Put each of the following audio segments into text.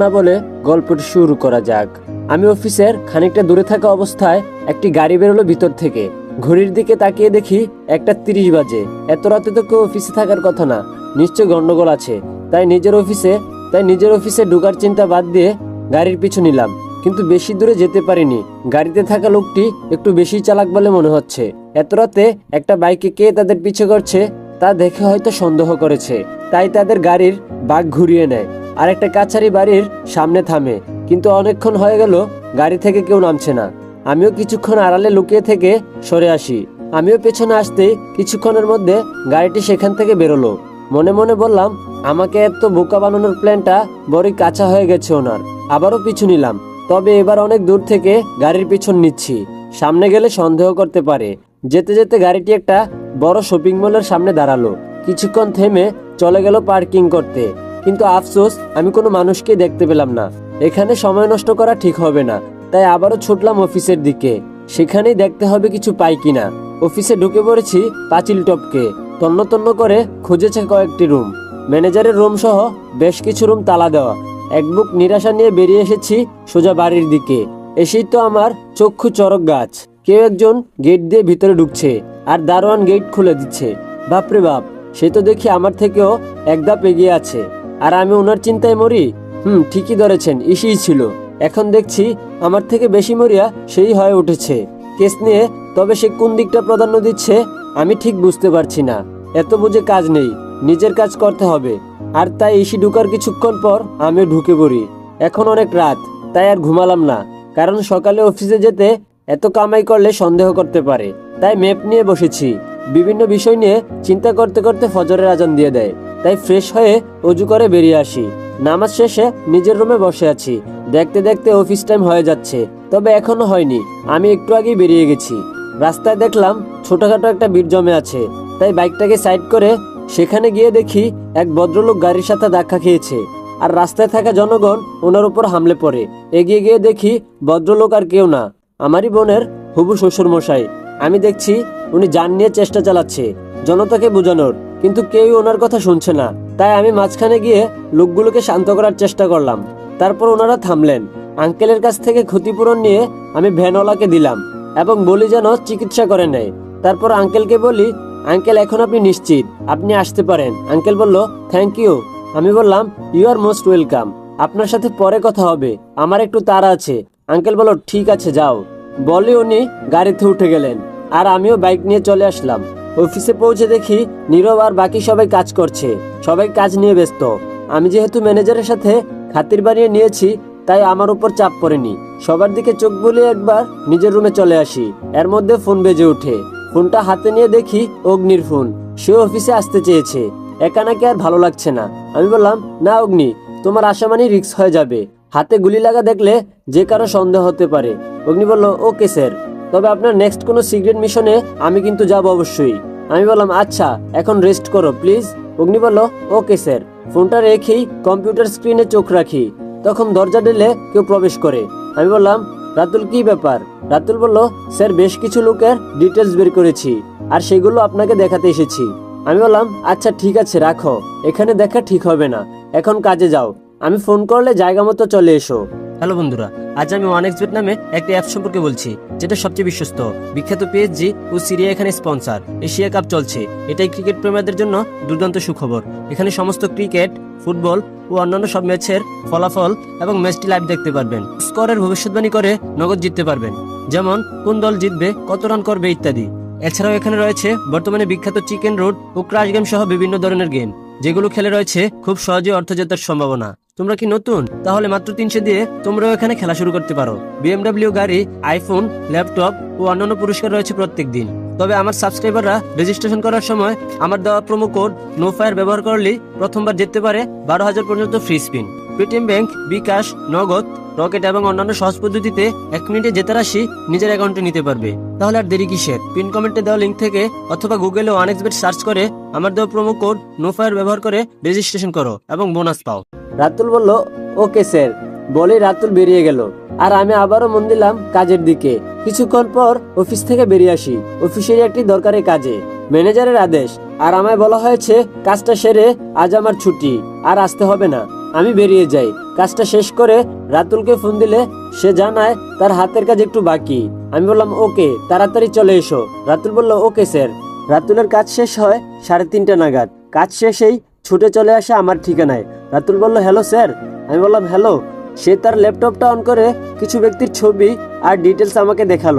না বলে গল্পটি শুরু করা যাক। আমি অফিসের খানিকটা দূরে থাকা অবস্থায় একটি গাড়ি বেরোলো ভিতর থেকে। ঘড়ির দিকে তাকিয়ে দেখি একটা তিরিশ বাজে। এত রাতে তো কেউ অফিসে থাকার কথা না। নিশ্চয় গন্ডগোল আছে। তাই নিজের অফিসে, তাই নিজের অফিসে ঢোকার চিন্তা বাদ দিয়ে গাড়ির পিছু নিলাম। কিন্তু বেশি দূরে যেতে পারিনি। গাড়িতে থাকা লোকটি একটু বেশি চালাক বলে মনে হচ্ছে। এত রাতে একটা বাইকে কে তাদের পিছু করছে, তা দেখে হয়তো সন্দেহ করেছে। তাই তাদের গাড়ির বাঘ ঘুরিয়ে নেয়। আর একটা কাছারি বাড়ির সামনে থামে, কিন্তু অনেকক্ষণ হয়ে গেল গাড়ি থেকে কেউ নামছে না। আমিও কিছুক্ষণ আড়ালে লুকিয়ে থেকে সরে আসি। আমিও পেছনে আসতে কিছুক্ষণের মধ্যে গাড়িটি সেখান থেকে বেরোলো। মনে মনে বললাম, আমাকে এত বোকা বানানোর প্ল্যানটা বড়ই কাঁচা হয়ে গেছে ওনার। আবারও পিছু নিলাম। তবে এবার অনেক দূর থেকে গাড়ির পিছন নিচ্ছি। সামনে গেলে সন্দেহ করতে পারে। যেতে যেতে গাড়িটি একটা বড় শপিং মলের সামনে দাঁড়াল। কিছুক্ষণ থেমে চলে গেল পার্কিং করতে। কিন্তু আফসোস, আমি কোনো মানুষকে দেখতে পেলাম না। এখানে সময় নষ্ট করা ঠিক হবে না। তাই আবারও ছুটলাম অফিসের দিকে। সেখানেই দেখতে হবে কিছু পাই কিনা। অফিসে ঢুকে পড়েছি পাঁচিল টপকে। তন্ন তন্ন করে খুঁজেছে কয়েকটি রুম। ম্যানেজারের রুম সহ বেশ কিছু রুম তালা দেওয়া। এক বুক নিরাশা নিয়ে বেরিয়ে এসেছি সোজা বাড়ির দিকে। এসেই তো আমার চক্ষু চরক গাছ। কেউ একজন গেট দিয়ে ভিতরে ঢুকছে, আর দারোয়ান গেট খুলে দিচ্ছে। বাপরে বাপ! সে তো দেখি আমার থেকেও এক ধাপ এগিয়ে আছে। আর আমি ওনার চিন্তায় মরি? হুম, ঠিকই ধরেছেন, ইসিই ছিল। এখন দেখছি আমার থেকে বেশি মরিয়া সেই হয়ে উঠেছে। কেস নিয়ে তবে সে কোন দিকটা প্রাধান্য দিচ্ছে, আমি ঠিক বুঝতে পারছি না। এত বুঝে কাজ নেই, নিজের কাজ করতে হবে। আর তাই ইসি ঢুকার কিছুক্ষণ পর আমিও ঢুকে পড়ি। এখন অনেক রাত, তাই আর ঘুমালাম না। কারণ সকালে অফিসে যেতে এত কামাই করলে সন্দেহ করতে পারে। তাই ম্যাপ নিয়ে বসেছি। বিভিন্ন বিষয় নিয়ে চিন্তা করতে করতে ফজরের আজান দিয়ে দেয়। তাই ফ্রেশ হয়ে অজু করে বেরিয়ে আসি। নামাজ শেষে নিজের রুমে বসে আছি। দেখতে দেখতে অফিস টাইম হয়ে যাচ্ছে। তবে এখনও হয়নি। আমি একটু আগেই বেরিয়ে গেছি। রাস্তায় দেখলাম ছোটখাটো একটা ভিড় জমে আছে। তাই বাইকটাকে সাইড করে সেখানে গিয়ে দেখি এক ভদ্রলোক গাড়ির সাথে ধাক্কা খেয়েছে। আর রাস্তায় থাকা জনগণ ওনার উপর হামলে পড়ে। এগিয়ে গিয়ে দেখি ভদ্রলোক আর কেউ না। আমারই বোনের হুবু শ্বশুর মশাই আমি দেখছি উনি যান নিয়ে চেষ্টা চালাচ্ছে। জনতাকে বোঝানোর। কিন্তু কেউই ওনার কথা শুনছে না। তাই আমি মাঝখানে গিয়ে লোকগুলোকে শান্ত করার চেষ্টা করলাম। তারপর ওনারা থামলেন। আঙ্কেলের কাছ থেকে ক্ষতিপূরণ নিয়ে আমি ভ্যানওয়ালাকে দিলাম এবং বলি যেন চিকিৎসা করে নেয়। তারপর আঙ্কেলকে বলি, আঙ্কেল, এখন আপনি নিশ্চিত? আপনি আসতে পারেন। আঙ্কেল বলল থ্যাংক ইউ আমি বললাম ইউ আর মোস্ট ওয়েলকাম আপনার সাথে পরে কথা হবে। আমার একটু তাড়া আছে। আঙ্কেল বলল, ঠিক আছে, যাও। বলে উনি গাড়িতে উঠে গেলেন। আর আমিও বাইক নিয়ে চলে আসলাম। অফিসে পৌঁছে দেখি নীরব আর বাকি সবাই কাজ করছে। সবাই কাজ নিয়ে ব্যস্ত। আমি যেহেতু ম্যানেজারের সাথে খাতির বানিয়ে নিয়েছি, তাই আমার উপর চাপ পড়েনি। সবার দিকে চোখ বুলিয়ে একবার নিজের রুমে চলে আসি। এর মধ্যে ফোন বেজে ওঠে। ফোনটা হাতে নিয়ে দেখি অগ্নির ফোন। সে অফিসে আসতে চেয়েছে। একা নাকি আর ভালো লাগছে না। আমি বললাম, না অগ্নি, তোমার আশা মানে রিক্স হয়ে যাবে। হাতে গুলি লাগা দেখলে যে কারও সন্দেহ হতে পারে। অগ্নি বলল, ওকে, স্যার। তবে আপনার নেক্সট কোনো সিক্রেট মিশনে আমি কিন্তু যাব অবশ্যই। আমি বললাম আচ্ছা এখন রেস্ট করো প্লিজ অগ্নি বলল ওকে স্যার ফোনটা রেখেই কম্পিউটার স্ক্রিনে চোখ রাখি। তখন দরজা দিলে কেউ প্রবেশ করে। আমি বললাম, রাতুল, কি ব্যাপার? রাতুল বলল, স্যার, বেশ কিছু লোকের ডিটেলস বের করেছি, আর সেগুলো আপনাকে দেখাতে এসেছি। আমি বললাম আচ্ছা ঠিক আছে, রাখো। এখানে দেখা ঠিক হবে না। এখন কাজে যাও। আমি ফোন করলে জায়গা মতো চলে এসো। হ্যালো বন্ধুরা, আজ আমি ওয়ান এক্সবেট নামে একটি অ্যাপ সম্পর্কে বলছি, যেটা সবচেয়ে বিশ্বস্ত। বিখ্যাত পিএসজি ও সিরিয়া এখানে স্পন্সর এশিয়া কাপ চলছে। এটাই ক্রিকেট প্রেমীদের জন্য দুর্দান্ত সুখবর। এখানে সমস্ত ক্রিকেট ফুটবল ও অন্যান্য সব ম্যাচের ফলাফল এবং ম্যাচটি লাইভ দেখতে পারবেন। স্কোরের ভবিষ্যৎবাণী করে নগদ জিততে পারবেন। যেমন, কোন দল জিতবে, কত রান করবে ইত্যাদি। এছাড়াও এখানে রয়েছে বর্তমানে বিখ্যাত চিকেন রুট ও ক্রাশ গেম সহ বিভিন্ন ধরনের গেম যেগুলো খেলে রয়েছে খুব সহজে অর্থ জেতার সম্ভাবনা। তোমরা কি নতুন? তাহলে মাত্র তিনশো দিয়ে তোমরাও এখানে খেলা শুরু করতে পারো। বিএমডব্লিউ গাড়ি আইফোন ল্যাপটপ ও অন্যান্য পুরস্কার রয়েছে প্রত্যেক দিন। তবে আমার সাবস্ক্রাইবাররা রেজিস্ট্রেশন করার সময় আমার দেওয়া প্রোমো কোড নো ফায়ার ব্যবহার করলে প্রথমবার জিততে পারে বারো হাজার পর্যন্ত free spin Paytm bank bKash, Nagad, Rocket এবং অন্যান্য সহজ পদ্ধতিতে এক মিনিটে জেতার রাশি নিজের অ্যাকাউন্টে নিতে পারবে। তাহলে আর দেরি কিসের? পিন কমেন্টে দেওয়া লিঙ্ক থেকে অথবা গুগলে ওয়ান এক্সবেট সার্চ করে আমার দেওয়া প্রোমো কোড নো ফায়ার ব্যবহার করে রেজিস্ট্রেশন করো এবং বোনাস পাও। রাতুল বলল, ওকে স্যার। বলে রাতুল বেরিয়ে গেল। আর আমি আবারও মন দিলাম কাজের দিকে। কিছুক্ষণ পর অফিস থেকে বেরিয়ে আসি। অফিসের একটি দরকারি কাজে। ম্যানেজারের আদেশ। আর আমায় বলা হয়েছে, কাজটা সেরে আজ আমার ছুটি। আর আসতে হবে না। আমি বেরিয়ে যাই। কাজটা শেষ করে রাতুলকে ফোন দিলে সে জানায়, তার হাতের কাজ একটু বাকি। আমি বললাম, ওকে, তাড়াতাড়ি চলে এসো। রাতুল বলল, ওকে স্যার। রাতুলের কাজ শেষ হয় সাড়ে তিনটা নাগাদ। কাজ শেষেই ছুটে চলে আসে আমার ঠিকানায়। রাতুল বলল হ্যালো স্যার আমি বললাম হ্যালো সে তার ল্যাপটপটা অন করে কিছু ব্যক্তির ছবি আর ডিটেলস আমাকে দেখাল।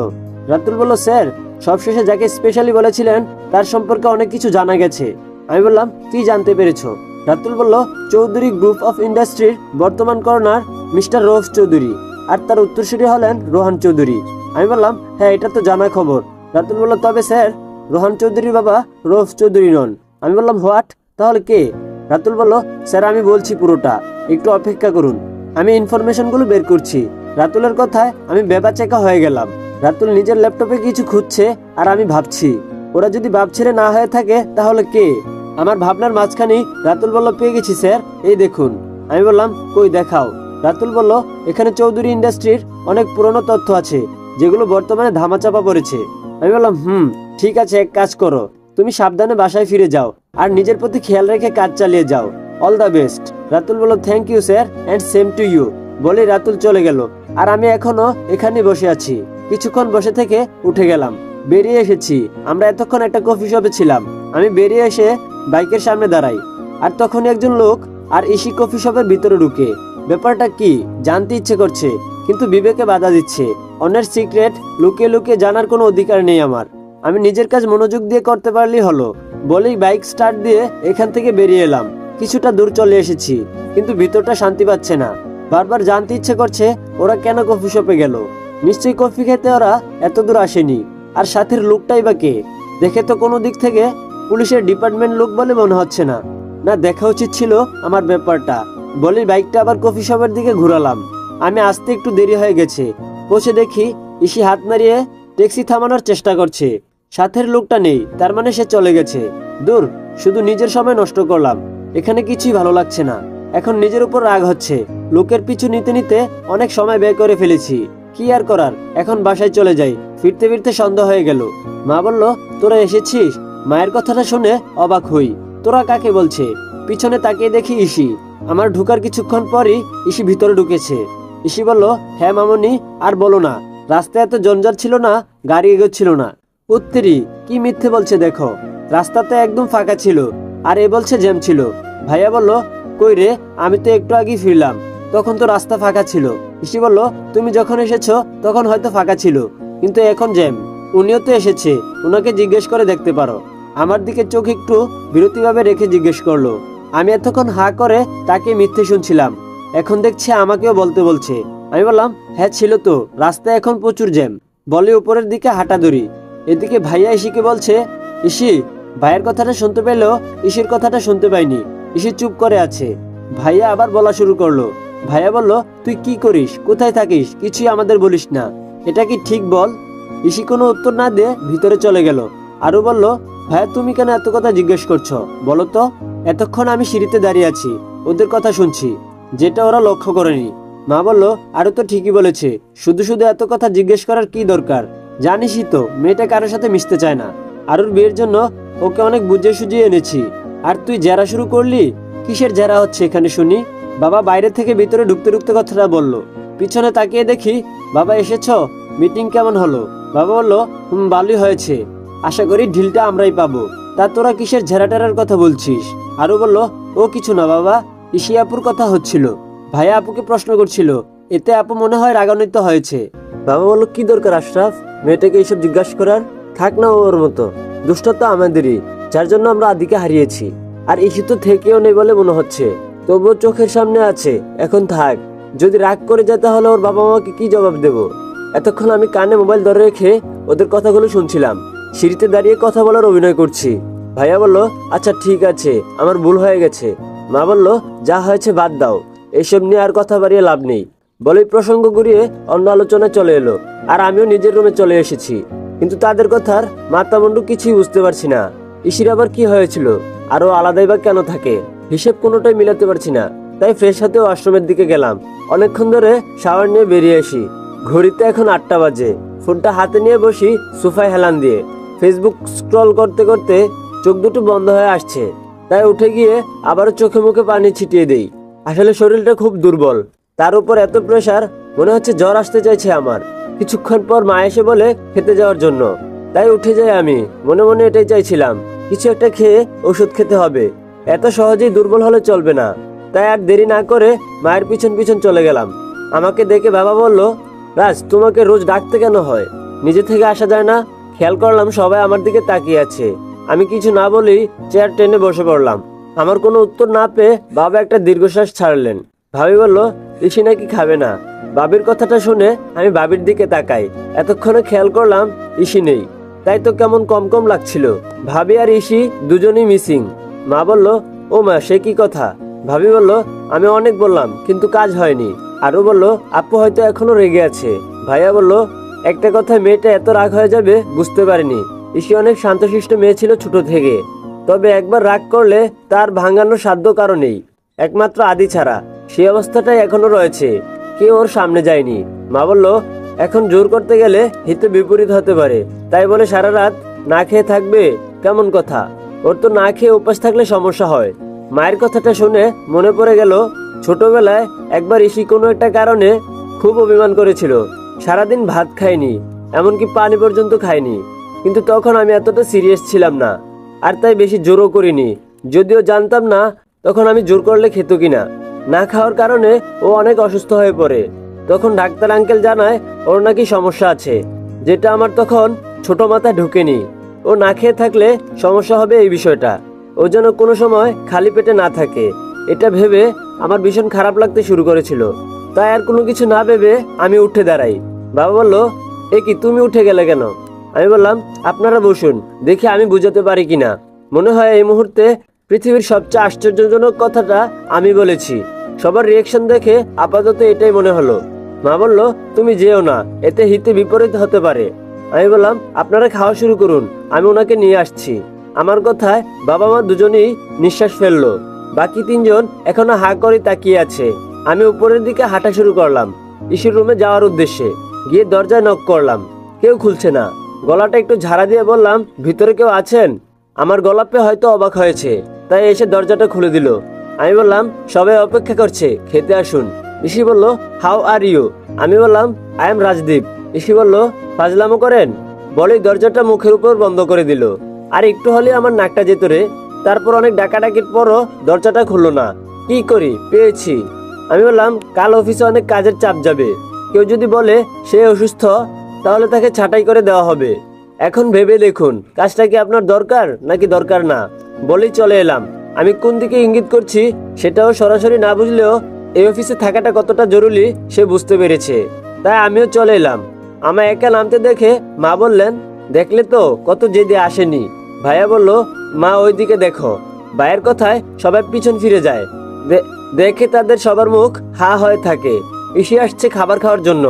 রাতুল বলল স্যার সবশেষে যাকে স্পেশালি বলেছিলেন, তার সম্পর্কে অনেক কিছু জানা গেছে। আমি বললাম, কি জানতে পেরেছ? রাতুল বলল চৌধুরী গ্রুপ অফ ইন্ডাস্ট্রির বর্তমান কর্নার মিস্টার রোফ চৌধুরী আর তার উত্তরসূরি হলেন রোহান চৌধুরী আমি বললাম হ্যাঁ এটা তো জানা খবর। রাতুল বলল, তবে স্যার রোহান চৌধুরীর বাবা রোফ চৌধুরী নন। আমি বললাম হোয়াট তাহলে কে? রাতুল বলল, স্যার, আমি বলছি পুরোটা। একটু অপেক্ষা করুন। আমি ইনফরমেশনগুলো বের করছি। রাতুলের কথায় আমি বেবাচেকা হয়ে গেলাম। রাতুল নিজের ল্যাপটপে কিছু খুঁজছে আর আমি ভাবছি, ওরা যদি বাপ ছেড়ে না হয়ে থাকে তাহলে কে? আমার ভাবনার মাঝখানেই রাতুল বলল, পেয়ে গেছি, স্যার। এই দেখুন। আমি বললাম, কই, দেখাও। রাতুল বলল, এখানে চৌধুরী ইন্ডাস্ট্রির অনেক পুরনো তথ্য আছে, যেগুলো বর্তমানে ধামাচাপা পড়েছে। আমি বললাম, হুম, ঠিক আছে, এক কাজ করো। তুমি সাবধানে বাসায় ফিরে যাও আর নিজের প্রতি খেয়াল রেখে কাজ চালিয়ে যাও। অল দ্য বেস্ট রাতুল বলল thank you sir and same to you বলে রাতুল চলে গেল। আর আমি এখনও এখানে বসে আছি। কিছুক্ষণ বসে থেকে উঠে গেলাম। বেরিয়ে এসেছি। আমরা এতক্ষণ একটা কফি শপে ছিলাম। আমি বেরিয়ে এসে বাইকের সামনে দাঁড়াই। আর তখন একজন লোক আর ইসি কফি শপের ভিতরে ঢুকে। ব্যাপারটা কি জানতে ইচ্ছে করছে, কিন্তু বিবেকে বাধা দিচ্ছে। অন্যের সিক্রেট লুকিয়ে লুকিয়ে জানার কোনো অধিকার নেই আমার। আমি নিজের কাজ মনোযোগ দিয়ে করতে পারলেই হলো। বলেই বাইক স্টার্ট দিয়ে এখান থেকে বেরিয়ে এলাম। কিছুটা দূর চলে এসেছি, কিন্তু ভিতরটা শান্তি পাচ্ছে না। বারবার জানতে ইচ্ছে করছে, ওরা কেন কফি শপে গেল? নিশ্চয়ই কফি খেতে ওরা এত দূর আসেনি। আর সাথের লোকটাই বা কে? দেখে তো কোনো দিক থেকে পুলিশের ডিপার্টমেন্ট লোক বলে মনে হচ্ছে না। না, দেখা উচিত ছিল আমার ব্যাপারটা। বলেই বাইকটা আবার কফি শপের দিকে ঘুরালাম। আমি আসতে একটু দেরি হয়ে গেছে। পৌঁছে দেখি, ইসি হাত নাড়িয়ে ট্যাক্সি থামানোর চেষ্টা করছে। সাথের লোকটা নেই, তার মানে সে চলে গেছে। দূর, শুধু নিজের সময় নষ্ট করলাম। এখানে কিছুই ভালো লাগছে না। এখন নিজের উপর রাগ হচ্ছে। লোকের পিছু নিতে নিতে অনেক সময় ব্যয় করে ফেলেছি। কি আর করার? এখন বাসায় চলে যাই। ফিরতে ফিরতে সন্ধ্যা হয়ে গেল। মা বলল, তোরা এসেছিস? মায়ের কথাটা শুনে অবাক হই। তোরা কাকে? বলছে। পিছনে তাকিয়ে দেখি ইসি আমার ঢুকার কিছুক্ষণ পরই ইসি ভিতরে ঢুকেছে। ইসি বলল হ্যাঁ মামনি, আর বলো না। রাস্তায় এত জঞ্জাট ছিল না, গাড়ি এগোচ্ছিল না। উত্তরি, কি মিথ্যে বলছে দেখো? রাস্তাতে একদম ফাঁকা ছিল, আর এ বলছে জ্যাম ছিল। ভাইয়া বলল, কই রে, আমি তো একটু আগেই ফিরলাম। তখন তো রাস্তা ফাঁকা ছিল। ইসি বলল, তুমি যখন এসেছ, তখন হয়তো ফাঁকা ছিল, কিন্তু এখন জ্যাম। উনিও তো এসেছে ওনাকে জিজ্ঞেস করে দেখতে পারো। আমার দিকে চোখ একটু বিরতিভাবে রেখে জিজ্ঞেস করল, আমি এতক্ষণ হা করে তাকে মিথ্যে শুনছিলাম, এখন দেখছি আমাকেও বলতে বলছে। আমি বললাম হ্যাঁ ছিল তো, রাস্তায় এখন প্রচুর জ্যাম। বলে উপরের দিকে হাঁটা ধরি এদিকে ভাইয়া ইসিকে বলছে ইসি ভাইয়ের কথাটা শুনতে পেলেও ইসির কথাটা শুনতে পাইনি। ইসি চুপ করে আছে। ভাইয়া আবার বলা শুরু করল। ভাইয়া বলল, তুই কি করিস? কোথায় থাকিস? কিছুই আমাদের বলিস না। এটা কি ঠিক বল? ইসি কোনো উত্তর না দিয়ে ভিতরে চলে গেল। আরও বলল, ভাইয়া, তুমি কেন এত কথা জিজ্ঞেস করছ? বলো তো। এতক্ষণ আমি সিঁড়িতে দাঁড়িয়ে আছি। ওদের কথা শুনছি। যেটা ওরা লক্ষ্য করেনি। মা বলল, আরও তো ঠিকই বলেছে। শুধু শুধু এত কথা জিজ্ঞেস করার কি দরকার? জানিসই তো, মেয়েটা কারোর সাথে মিশতে চায় না। আরুর বিয়ের জন্য ওকে অনেক বুঝিয়ে সুঝিয়ে এনেছি। আর তুই জেরা শুরু করলি? কিসের জেরা হচ্ছে এখানে শুনি? বাবা বাইরে থেকে ভিতরে ঢুকতে ঢুকতে কথাটা বলল। পিছনে তাকিয়ে দেখি, বাবা এসেছ? মিটিং কেমন হলো? বাবা বলল, হুম, ভালোই হয়েছে। আশা করি ঢিলটা আমরাই পাবো। তা তোরা কিসের ঝেড়াটেরার কথা বলছিস? আরও বলল, ও কিছু না বাবা ইসি আপুর কথা হচ্ছিল। ভাইয়া আপুকে প্রশ্ন করছিল, এতে আপু মনে হয় রাগান্বিত হয়েছে। বাবা বলল, কি দরকার আশরাফ? মেয়েটাকে এইসব জিজ্ঞাসা করার থাক না ওর মতো। দুষ্ট তো আমাদেরই, যার জন্য আমরা আদিকে হারিয়েছি। আর ইসি তো থেকেও নেই বলে মনে হচ্ছে। তবুও চোখের সামনে আছে, এখন থাক। যদি রাগ করে যায় তাহলে ওর বাবা মাকে কি জবাব দেব? এতক্ষণ আমি কানে মোবাইল ধরে রেখে ওদের কথাগুলো শুনছিলাম। সিঁড়িতে দাঁড়িয়ে কথা বলার অভিনয় করছি। ভাইয়া বলল আচ্ছা ঠিক আছে, আমার ভুল হয়ে গেছে। মা বলল, যা হয়েছে বাদ দাও, এসব নিয়ে আর কথা বাড়িয়ে লাভ নেই। বলেই প্রসঙ্গ ঘুরিয়ে অন্য আলোচনায় চলে এলো। আর আমিও নিজের রুমে চলে এসেছি। কিন্তু তাদের কথার মাথা মুন্ডু কিছুই বুঝতে পারছি না। ইসির আবার কি হয়েছিল? আরও আলাদাই বা কেন থাকে? হিসেব কোনোটাই মিলাতে পারছি না। তাই ফ্রেশ হাতেও আশ্রমের দিকে গেলাম। অনেকক্ষণ ধরে শাওয়ার নিয়ে বেরিয়ে আসি। ঘড়িতে এখন আটটা বাজে। ফোনটা হাতে নিয়ে বসি সোফায় হেলান দিয়ে। ফেসবুক স্ক্রল করতে করতে চোখ দুটো বন্ধ হয়ে আসছে। তাই উঠে গিয়ে আবারও চোখে মুখে পানি ছিটিয়ে দেই। আসলে শরীরটা খুব দুর্বল। তার উপর এত প্রেশার মনে হচ্ছে জ্বর আসতে চাইছে আমার। কিছুক্ষণ পর মা এসে বলে খেতে যাওয়ার জন্য। তাই উঠে যাই আমি। মনে মনে এটাই চাইছিলাম। কিছু একটা খেয়ে ওষুধ খেতে হবে। এত সহজেই দুর্বল হলে চলবে না। তাই আর দেরি না করে মায়ের পিছন পিছন চলে গেলাম। আমাকে দেখে বাবা বলল, রাজ, তোমাকে রোজ ডাকতে কেন হয়? নিজে থেকে আসা যায় না। খেয়াল করলাম সবাই আমার দিকে তাকিয়ে আছে। আমি কিছু না বলেই চেয়ার টেনে বসে পড়লাম। আমার কোনো উত্তর না পেয়ে বাবা একটা দীর্ঘশ্বাস ছাড়লেন। ভাবি বলল, ঋষি নাকি খাবে না? বাবির কথাটা শুনে আমি বাবির দিকে তাকাই। এতক্ষণে খেয়াল করলাম ইসি নেই। তাই তো কেমন কম কম লাগছিল। ভাবি আর ইসি দুজনই মিসিং। মা বলল, ও মা, সে কি কথা? ভাবি বলল, আমি অনেক বললাম, কিন্তু কাজ হয়নি। আরও বলল, আপু হয়তো এখনও রেগে আছে। ভাইয়া বলল, একটা কথায় মেয়েটা এত রাগ হয়ে যাবে, বুঝতে পারিনি। ইসি অনেক শান্তশিষ্ট মেয়ে ছিল ছোট থেকে। তবে একবার রাগ করলে তার ভাঙানোর সাধ্য কারণেই একমাত্র আদি ছাড়া। সেই অবস্থাটাই এখনও রয়েছে। কেউ ওর সামনে যায়নি? মা বলল, এখন জোর করতে গেলে হিতে বিপরীত হতে পারে। তাই বলে সারা রাত না খেয়ে থাকবে? কেমন কথা। ওর তো না খেয়ে উপাস থাকলে সমস্যা হয়। মায়ের কথাটা শুনে মনে পড়ে গেল, ছোটবেলায় একবার ইসি কোনো একটা কারণে খুব অভিমান করেছিল। সারাদিন ভাত খায়নি, এমনকি পানি পর্যন্ত খায়নি। কিন্তু তখন আমি এতটা সিরিয়াস ছিলাম না। আর তাই বেশি জোরও করিনি। যদিও জানতাম না তখন আমি জোর করলে খেত কিনা। না খাওয়ার কারণে ও অনেক অসুস্থ হয়ে পড়ে। তখন ডাক্তার আঙ্কেল জানায়, ওর নাকি সমস্যা আছে। যেটা আমার তখন ছোট মাথায় ঢুকেনি। ও না খেয়ে থাকলে সমস্যা হবে এই বিষয়টা। ও যেন কোনো সময় খালি পেটে না থাকে। এটা ভেবে আমার ভীষণ খারাপ লাগতে শুরু করেছিল। তাই আর কোনো কিছু না ভেবে আমি উঠে দাঁড়াই। বাবা বলল, এ কি, তুমি উঠে গেলে কেন? আমি বললাম, আপনারা বসুন, দেখি আমি বুঝাতে পারি কিনা। মনে হয় এই মুহূর্তে পৃথিবীর সবচেয়ে আশ্চর্যজনক কথাটা আমি বলেছি। সবার রিয়েকশন দেখে আপাতত এটাই মনে হলো। মা বলল, তুমি যেও না, এতে হিতে বিপরীত হতে পারে। আমি বললাম, আপনারা খাওয়া শুরু করুন, আমি ওনাকে নিয়ে আসছি। আমার কথায় বাবা মা দুজনেই নিঃশ্বাস ফেলল। বাকি তিনজন এখনও হা করে তাকিয়ে আছে। আমি উপরের দিকে হাঁটা শুরু করলাম, ইসির রুমে যাওয়ার উদ্দেশ্যে। গিয়ে দরজায় নক করলাম, কেউ খুলছে না। গলাটা একটু ঝাড়া দিয়ে বললাম, ভিতরে কেউ আছেন? আমার গলা পেয়ে হয়তো অবাক হয়েছে। তাই এসে দরজাটা খুলে দিল। আমি বললাম, সবাই অপেক্ষা করছে, খেতে আসুন। ঋষি বলল, হাউ আর ইউ? আমি বললাম, আই এম রাজদীপ। ঋষি বলল, ফাজলামো করেন? বলে দরজাটা মুখের উপর বন্ধ করে দিল। আর একটু হলে আমার নাকটা যেত রে। তারপর অনেক ডাকাডাকির পরও দরজাটা খুললো না। কি করি? পেয়েছি। আমি বললাম, কাল অফিসে অনেক কাজের চাপ যাবে। কেউ যদি বলে সে অসুস্থ, তাহলে তাকে ছাঁটাই করে দেওয়া হবে। এখন ভেবে দেখুন, কাজটা কি আপনার দরকার নাকি দরকার না? বলেই চলে এলাম। আমি কোন দিকে ইঙ্গিত করছি সেটাও সরাসরি না বুঝলেও এই অফিসে থাকাটা কতটা জরুরি সে বুঝতে পেরেছে। তাই আমিও চলে এলাম। আমায় একা নামতে দেখে মা বললেন, দেখলে তো কত জেদে আসেনি। ভাইয়া বলল, মা ওই দিকে দেখো। ভাইয়ের কথায় সবাই পিছন ফিরে যায়। দেখে তাদের সবার মুখ হা হয়ে থাকে। ইসি আসছে খাবার খাওয়ার জন্য।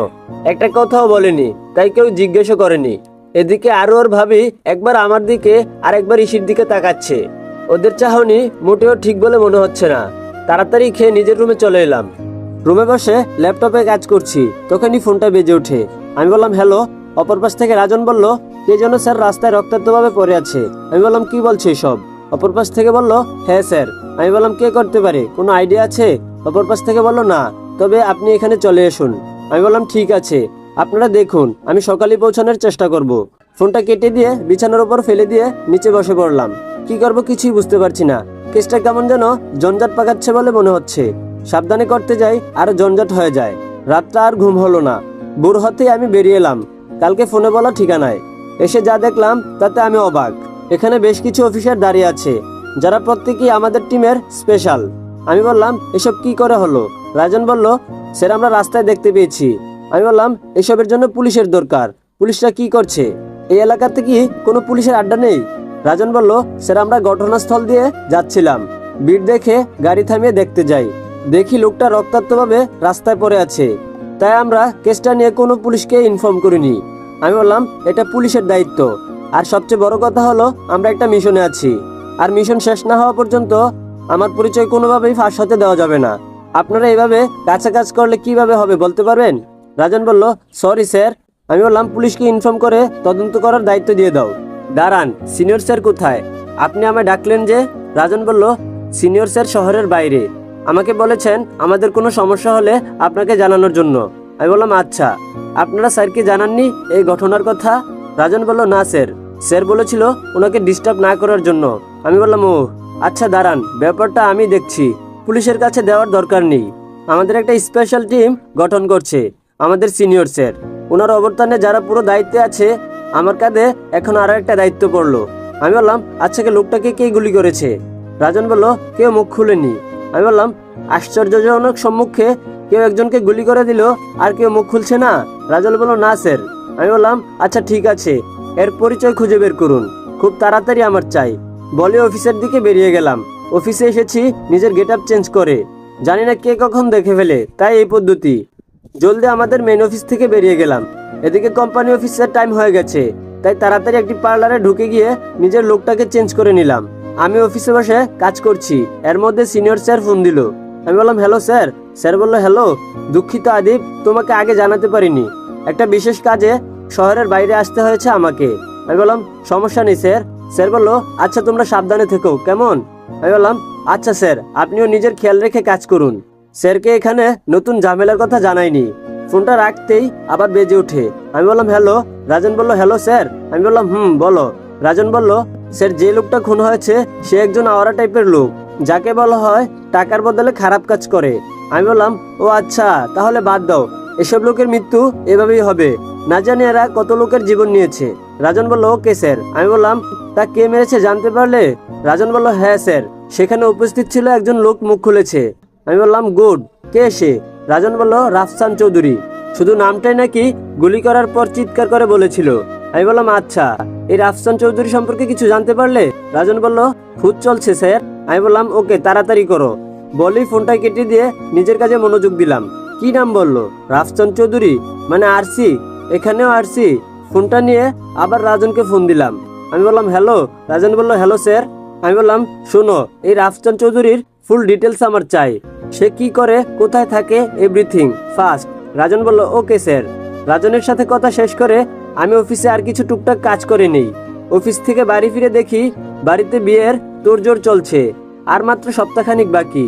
একটা কথাও বলেনি, তাই কেউ জিজ্ঞেসও করেনি। এদিকে আরও ওর ভাবি একবার আমার দিকে আর একবার ইসির দিকে তাকাচ্ছে। ওদের চাহনি মোটেও ঠিক বলে মনে হচ্ছে না। তাড়াতাড়ি খেয়ে নিজের রুমে চলে এলাম। রুমে বসে ল্যাপটপে কাজ করছি, তখনই ফোনটা বেজে ওঠে। আমি বললাম, হ্যালো। অপর পাশ থেকে রাজন বলল, কে যেন স্যার রাস্তায় রক্তাক্তভাবে পড়ে আছে। আমি বললাম, কি বলছে সব অপর পাশ থেকে বলল হ্যাঁ স্যার। আমি বললাম, কে করতে পারে? কোনো আইডিয়া আছে? অপর পাশ থেকে বলল, না। তবে আপনি এখানে চলে আসুন। আমি বললাম, ঠিক আছে। আপনারা দেখুন। আমি সকালে পৌঁছানোর চেষ্টা করব। ফোনটা কেটে দিয়ে বিছানার উপর ফেলে দিয়ে নিচে বসে পড়লাম। কি করব কিছুই বুঝতে পারছি না। কেসটা কেমন যেন জঞ্জাট পাকাচ্ছে বলে মনে হচ্ছে। সাবধানে করতে যাই, আরও জঞ্জাট হয়ে যায়। রাতটা আর ঘুম হলো না। বুর হতেই আমি বেরিয়ে এলাম। কালকে ফোনে বলা ঠিকানায়। এসে যা দেখলাম, তাতে আমি অবাক। এখানে বেশ কিছু অফিসার দাঁড়িয়ে আছে। যারা প্রত্যেকেই আমাদের টিমের স্পেশাল। আমি বললাম, এসব কি করে হলো? রাজন বলল, স্যার, আমরা রাস্তায় দেখতে পেয়েছি। আমি বললাম, এসবের জন্য পুলিশের দরকার। পুলিশরা কি করছে? এই এলাকাতে কি কোনো পুলিশের আড্ডা নেই। রাজন বলল, স্যার, আমরা ঘটনাস্থল দিয়ে যাচ্ছিলাম। ভিড় দেখে গাড়ি থামিয়ে দেখতে যাই। দেখি লোকটা রক্তাক্তভাবে রাস্তায় পড়ে আছে। তাই আমরা কেসটা নিয়ে কোনো পুলিশকে ইনফর্ম করিনি। আমি বললাম, এটা পুলিশের দায়িত্ব। আর সবচেয়ে বড় কথা হলো, আমরা একটা মিশনে আছি। আর মিশন শেষ না হওয়া পর্যন্ত আমার পরিচয় কোনোভাবেই ফাঁস হতে দেওয়া যাবে না। আপনারা এইভাবে কাছে কাজ করলে কীভাবে হবে বলতে পারবেন? রাজন বলল, সরি, স্যার আমি বললাম, পুলিশকে ইনফর্ম করে তদন্ত করার দায়িত্ব দিয়ে দাও। দাঁড়ান সিনিয়র স্যার কোথায়? আপনি আমায় ডাকলেন যে, রাজন বলল সিনিয়র স্যার শহরের বাইরে। আমাকে বলেছেন, আমাদের কোনো সমস্যা হলে আপনাকে জানানোর জন্য। আমি বললাম আচ্ছা আপনারা স্যারকে জানাননি এই ঘটনার কথা? রাজন বলল, না, স্যার। স্যার বলেছিল, ওনাকে ডিস্টার্ব না করার জন্য। আমি বললাম ও আচ্ছা দাঁড়ান, ব্যাপারটা আমি দেখছি। পুলিশের কাছে দেওয়ার দরকার নেই। আমাদের একটা স্পেশাল টিম গঠন করছে, আমাদের সিনিয়র স্যার ওনার অবর্তনে যারা পুরো দায়িত্বে আছে, আমার কাঁধে এখন আরও একটা দায়িত্ব পড়ল। আমি বললাম আচ্ছা কে লোকটাকে কে গুলি করেছে? রাজন বলল, কেউ মুখ খুলেনি। আমি বললাম, আশ্চর্যজনক সম্মুখে কেউ একজনকে গুলি করে দিল, আর কেউ মুখ খুলছে না? রাজন বলল, না, স্যার। আমি বললাম আচ্ছা ঠিক আছে, এর পরিচয় খুঁজে বের করুন। খুব তাড়াতাড়ি আমার চাই। বলে, অফিসের দিকে বেরিয়ে গেলাম। অফিসে এসেছি, নিজের গেট চেঞ্জ করে। জানি না কে কখন দেখে ফেলে, তাই এই পদ্ধতি। জলদি আমাদের মেন অফিস থেকে বেরিয়ে গেলাম। এদিকে কোম্পানি অফিসের টাইম হয়ে গেছে, তাই তাড়াতাড়ি একটি পার্লারে ঢুকে গিয়ে নিজের লোকটাকে চেঞ্জ করে নিলাম। আমি অফিসে বসে কাজ করছি, এর মধ্যে সিনিয়র স্যার ফোন দিল। আমি বললাম হ্যালো স্যার স্যার বলল হ্যালো দুঃখিত আদিব, তোমাকে আগে জানাতে পারিনি। একটা বিশেষ কাজে শহরের বাইরে আসতে হয়েছে আমাকে। আমি বললাম, সমস্যা নেই স্যার স্যার বলল আচ্ছা তোমরা সাবধানে থেকো, কেমন? আমি বললাম আচ্ছা স্যার আপনিও নিজের খেয়াল রেখে কাজ করুন। স্যারকে এখানে নতুন ঝামেলার কথা জানাইনি। ফোনটা রাখতেই আবার বেজে ওঠে। আমি বললাম, হ্যালো। রাজন বলল, হ্যালো স্যার। আমি বললাম, হুম, বলো। রাজন বলল, স্যার, যে লোকটা খুন হয়েছে, সে একজন আওয়ারা টাইপের লোক। যাকে বলা হয় টাকার বদলে খারাপ কাজ করে। আমি বললাম, ও আচ্ছা তাহলে বাদ দাও। এসব লোকের মৃত্যু এভাবেই হবে। না জানি এরা কত লোকের জীবন নিয়েছে। রাজন বলল, ওকে স্যার। আমি বললাম, তা কে মেরেছে জানতে পারলে? রাজন বলল হ্যাঁ স্যার। সেখানে উপস্থিত ছিল একজন লোক মুখ খুলেছে। আমি বললাম, গুড, কে সে? রাজন বলল, রাফসান চৌধুরী। শুধু নামটাই নাকি গুলি করার পর চিৎকার করে বলেছিল। আমি বললাম আচ্ছা এই রাফসান চৌধুরী সম্পর্কে কিছু জানতে পারলে? রাজন বলল খুঁজ চলছে, স্যার। আমি বললাম, ওকে, তাড়াতাড়ি করো। বলি ফোনটা কেটে দিয়ে নিজের কাজে মনোযোগ দিলাম। কি নাম বলল? রাফসান চৌধুরী? মানে আরসি? এখানেও আরসি? ফোনটা নিয়ে আবার রাজনকে ফোন দিলাম। আমি বললাম, হ্যালো? রাজন বলল, হ্যালো, স্যার। আমি বললাম, শোনো, এই রাফসান চৌধুরীর ফুল ডিটেলস আমার চাই। সে কি করে? কোথায় থাকে? এভরিথিং ফার্স্ট রাজন বলল ওকে স্যার রাজনের সাথে কথা শেষ করে আমি অফিসে আর কিছু টুকটাক কাজ করে নেই। অফিস থেকে বাড়ি ফিরে দেখি বাড়িতে বিয়ের তোড়জোড় চলছে। আর মাত্র সপ্তাহখানিক বাকি।